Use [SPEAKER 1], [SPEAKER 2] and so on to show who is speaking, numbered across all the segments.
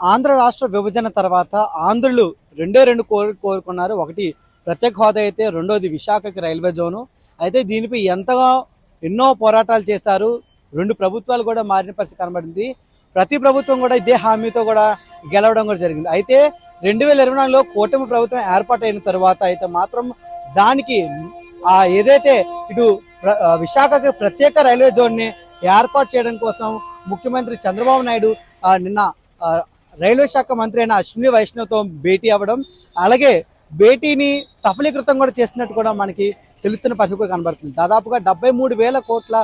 [SPEAKER 1] ఆంధ్ర రాష్ట్ర విభజన తర్వాత ఆంధ్రులు రెండే రెండు కోరి కోరుకున్నారు. ఒకటి ప్రత్యేక హోదా అయితే రెండోది విశాఖకి రైల్వే జోను. అయితే దీనిపై ఎంతగా ఎన్నో పోరాటాలు చేశారు రెండు ప్రభుత్వాలు కూడా మారిన పరిస్థితి కనబడింది. ప్రతి ప్రభుత్వం కూడా ఇదే హామీతో కూడా గెలవడం కూడా జరిగింది. అయితే రెండు వేల ఇరవై నాలుగులో కూటమి ప్రభుత్వం ఏర్పాటైన తర్వాత అయితే మాత్రం దానికి ఆ ఏదైతే ఇటు విశాఖకి ప్రత్యేక రైల్వే జోన్ని ఏర్పాటు చేయడం కోసం ముఖ్యమంత్రి చంద్రబాబు నాయుడు నిన్న రైల్వే శాఖ మంత్రి అయిన అశ్విని వైష్ణవ్తో భేటీ అవ్వడం అలాగే భేటీని సఫలీకృతం కూడా చేసినట్టు కూడా మనకి తెలుస్తున్న పరిస్థితి కూడా కనబడుతుంది. దాదాపుగా డెబ్బై మూడు వేల కోట్ల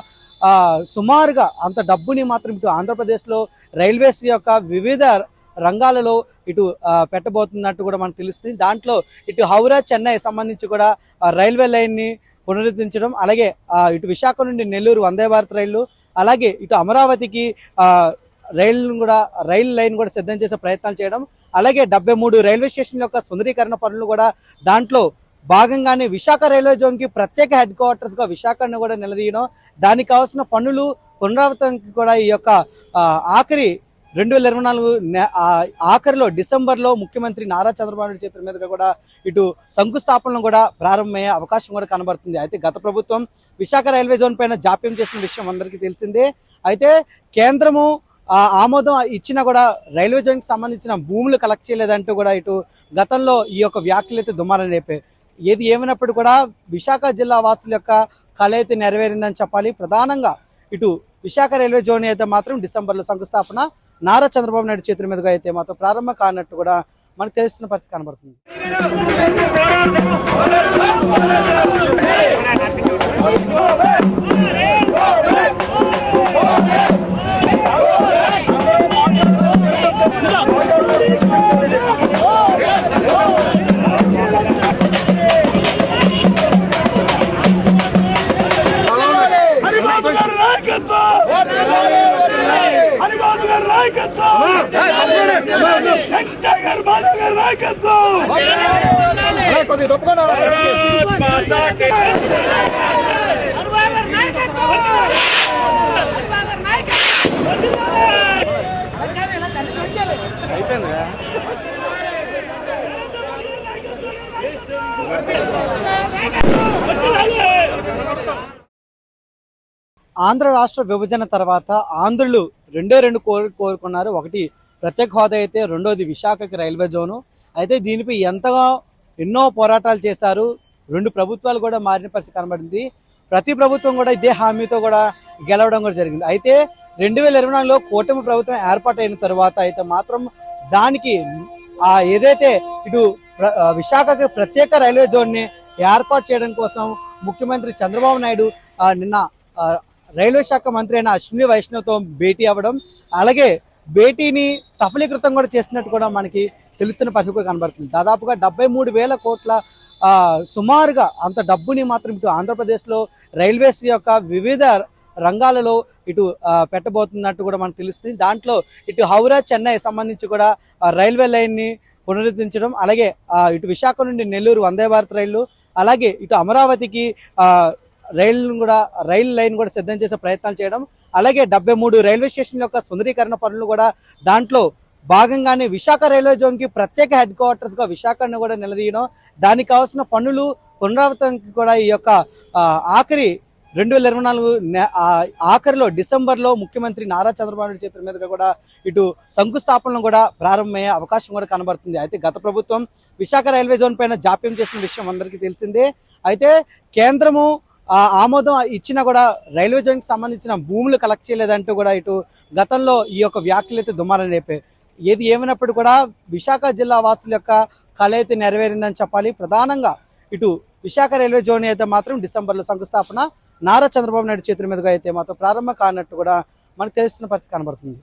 [SPEAKER 1] సుమారుగా అంత డబ్బుని మాత్రం ఇటు ఆంధ్రప్రదేశ్లో రైల్వేస్ యొక్క వివిధ రంగాలలో ఇటు పెట్టబోతున్నట్టు కూడా మనకు తెలుస్తుంది. దాంట్లో ఇటు హౌరా చెన్నై సంబంధించి కూడా రైల్వే లైన్ని పునరుద్ధరించడం అలాగే ఇటు విశాఖ నుండి నెల్లూరు వందే భారత్ రైళ్ళు అలాగే ఇటు అమరావతికి రైళ్ళను కూడా రైల్ లైన్ కూడా సిద్ధం చేసే ప్రయత్నాలు చేయడం అలాగే డెబ్బై మూడు రైల్వే స్టేషన్ యొక్క సుందరీకరణ పనులు కూడా దాంట్లో భాగంగానే విశాఖ రైల్వే జోన్కి ప్రత్యేక హెడ్ క్వార్టర్స్గా విశాఖను కూడా నిలదీయడం దానికి కావాల్సిన పనులు పునరావృతానికి కూడా ఈ యొక్క ఆఖరి రెండు వేల ఇరవై నాలుగు ఆఖరిలో డిసెంబర్లో ముఖ్యమంత్రి నారా చంద్రబాబు నాయుడు చేతుల మీదుగా కూడా ఇటు శంకుస్థాపనలు కూడా ప్రారంభమయ్యే అవకాశం కూడా కనబడుతుంది. అయితే గత ప్రభుత్వం విశాఖ రైల్వే జోన్ పైన జాప్యం చేసిన విషయం అందరికీ తెలిసిందే. అయితే కేంద్రము ఆమోదం ఇచ్చినా కూడా రైల్వే జోన్కి సంబంధించిన భూములు కలెక్ట్ చేయలేదంటూ కూడా ఇటు గతంలో ఈ యొక్క వ్యాఖ్యలు అయితే దుమారం రేపాయి. ఏది ఏమైనప్పుడు కూడా విశాఖ జిల్లా వాసుల యొక్క కళ అయితే నెరవేరిందని చెప్పాలి. ప్రధానంగా ఇటు విశాఖ రైల్వే జోన్ అయితే మాత్రం డిసెంబర్లో శంకుస్థాపన. నారా చంద్రబాబు నాయుడు చేతుల మీదుగా అయితే మాత్రం ప్రారంభం కానట్టు కూడా మనకు తెలుస్తున్న పరిస్థితి కనబడుతుంది.
[SPEAKER 2] గారి నాయకత్వం వెంకయ్య గారు మాధవ్ గారి నాయకత్వం
[SPEAKER 1] ఆంధ్ర రాష్ట్ర విభజన తర్వాత ఆంధ్రులు రెండే రెండు కోరి కోరుకున్నారు. ఒకటి ప్రత్యేక హోదా అయితే రెండోది విశాఖకి రైల్వే జోను. అయితే దీనిపై ఎంతగా ఎన్నో పోరాటాలు చేశారు. రెండు ప్రభుత్వాలు కూడా మారిన పరిస్థితి కనబడింది. ప్రతి ప్రభుత్వం కూడా ఇదే హామీతో కూడా గెలవడం కూడా జరిగింది. అయితే రెండు వేల ఇరవై నాలుగులో కూటమి ప్రభుత్వం ఏర్పాటైన తర్వాత అయితే మాత్రం దానికి ఆ ఏదైతే ఇటు విశాఖకి ప్రత్యేక రైల్వే జోన్ని ఏర్పాటు చేయడం కోసం ముఖ్యమంత్రి చంద్రబాబు నాయుడు నిన్న రైల్వే శాఖ మంత్రి అయిన అశ్విని వైష్ణవ్తో భేటీ అవ్వడం అలాగే భేటీని సఫలీకృతం కూడా చేసినట్టు కూడా మనకి తెలుస్తున్న పరిస్థితి కూడా కనబడుతుంది. దాదాపుగా డెబ్బై మూడు వేల కోట్ల సుమారుగా అంత డబ్బుని మాత్రం ఇటు ఆంధ్రప్రదేశ్లో రైల్వేస్ యొక్క వివిధ రంగాలలో ఇటు పెట్టబోతున్నట్టు కూడా మనకు తెలుస్తుంది. దాంట్లో ఇటు హౌరా చెన్నై సంబంధించి కూడా రైల్వే లైన్ని పునరుద్ధరించడం అలాగే ఇటు విశాఖ నుండి నెల్లూరు వందే భారత్ రైళ్ళు అలాగే ఇటు అమరావతికి రైళ్ళను కూడా రైల్ లైన్ కూడా సిద్ధం చేసే ప్రయత్నాలు చేయడం అలాగే డెబ్బై మూడు రైల్వే స్టేషన్ యొక్క సుందరీకరణ పనులు కూడా దాంట్లో భాగంగానే విశాఖ రైల్వే జోన్కి ప్రత్యేక హెడ్ క్వార్టర్స్గా విశాఖను కూడా నిలదీయడం దానికి కావాల్సిన పనులు పునరావృతానికి కూడా ఈ యొక్క ఆఖరి రెండు వేల ఇరవై నాలుగు ఆఖరిలో డిసెంబర్లో ముఖ్యమంత్రి నారా చంద్రబాబు నాయుడు చేతుల మీదుగా కూడా ఇటు శంకుస్థాపనలు కూడా ప్రారంభమయ్యే అవకాశం కూడా కనబడుతుంది. అయితే గత ప్రభుత్వం విశాఖ రైల్వే జోన్ పైన జాప్యం చేసిన విషయం అందరికీ తెలిసిందే. అయితే కేంద్రము ఆమోదం ఇచ్చినా కూడా రైల్వే జోన్కి సంబంధించిన భూములు కలెక్ట్ చేయలేదంటూ కూడా ఇటు గతంలో ఈ యొక్క వ్యాఖ్యలు అయితే దుమారం రేపాయి. ఏది ఏమైనప్పుడు కూడా విశాఖ జిల్లా వాసుల యొక్క కళ అయితే నెరవేరిందని చెప్పాలి. ప్రధానంగా ఇటు విశాఖ రైల్వే జోన్ అయితే మాత్రం డిసెంబర్లో శంకుస్థాపన. నారా చంద్రబాబు నాయుడు చేతుల మీదుగా అయితే మాత్రం ప్రారంభం కానట్టు కూడా మనకు తెలుస్తున్న పరిస్థితి కనబడుతుంది.